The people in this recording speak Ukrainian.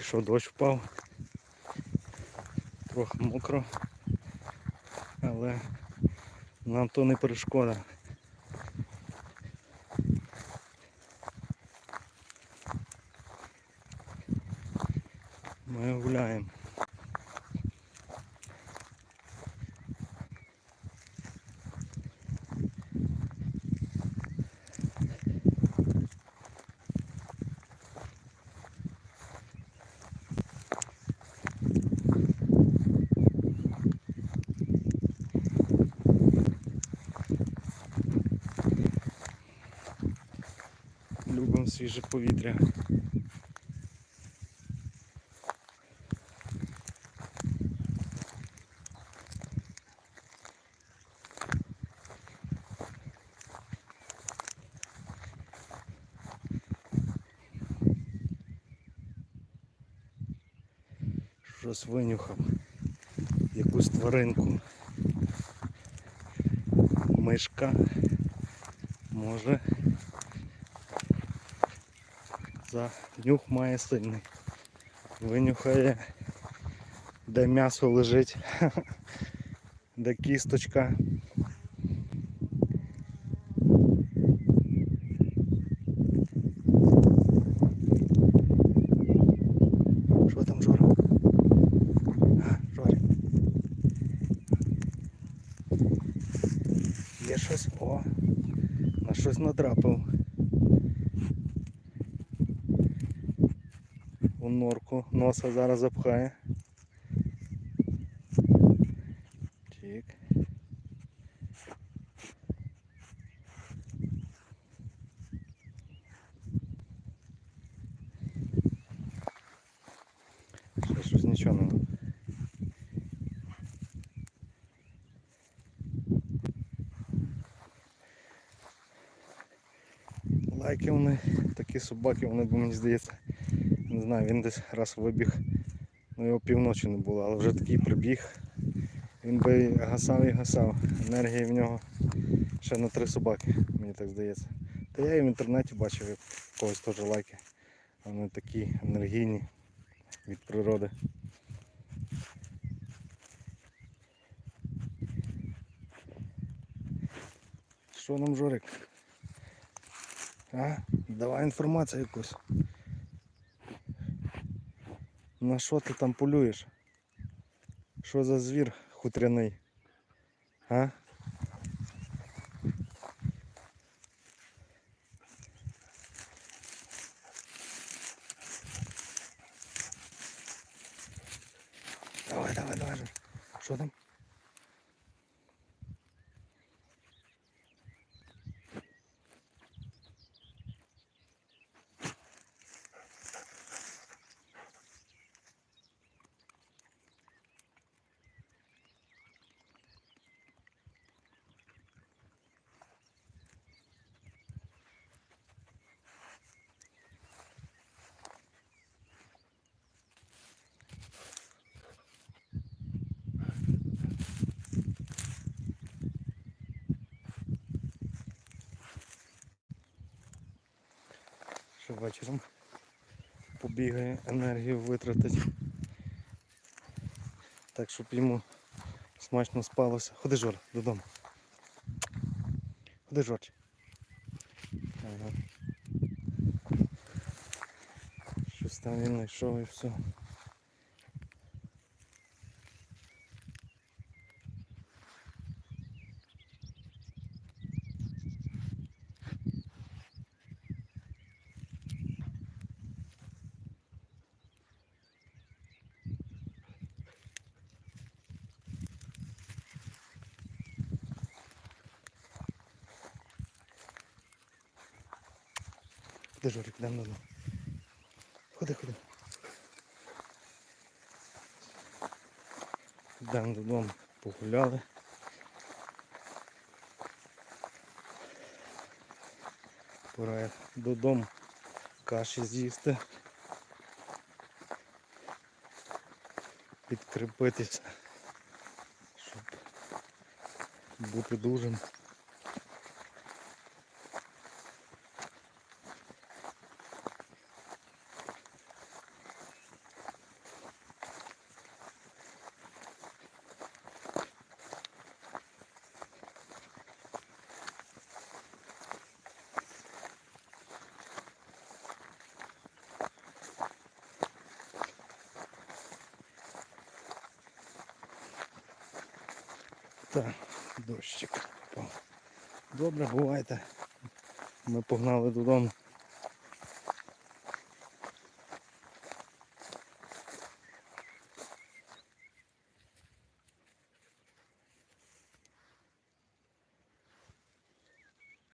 що дощ впав. Трохи мокро. Але нам то не перешкода. Ми гуляємо. Свіже повітря. Щось винюхав. Якусь тваринку. Мишка. Може. За нюх має сильний. Винюхає, де м'ясо лежить, де кісточка. Що там Жора? А, Є щось? О, на щось надрапив. Норку носа зараз запхає. Чик. Ще щось нічого не. Лайки вони, такі собаки, вони, бо мені здається, не знаю, він десь раз вибіг, ну його півночі не було, але вже такий прибіг. Він би гасав і гасав. Енергії в нього ще на три собаки, мені так здається. Та я і в інтернеті бачив, як когось теж лайки. Вони такі енергійні від природи. Що нам Жорик? А? Давай інформацію якусь. На що ти там полюєш? Що за звір хутряний? А? Давай, давай, давай. Що там? Що вечором побігає, енергію витратить. Так, щоб йому смачно спалося. Ходи, Жор, додому. Ходи, Жорч. Ага. Щось там він знайшов і все. Ходи, Жорик, йдемо додому. Ходи, ходи. Йдемо додому, погуляли. Пора додому каші з'їсти. Підкріпитися, щоб бути дужим. Так, дощик. Добре, бувайте. Ми погнали додому.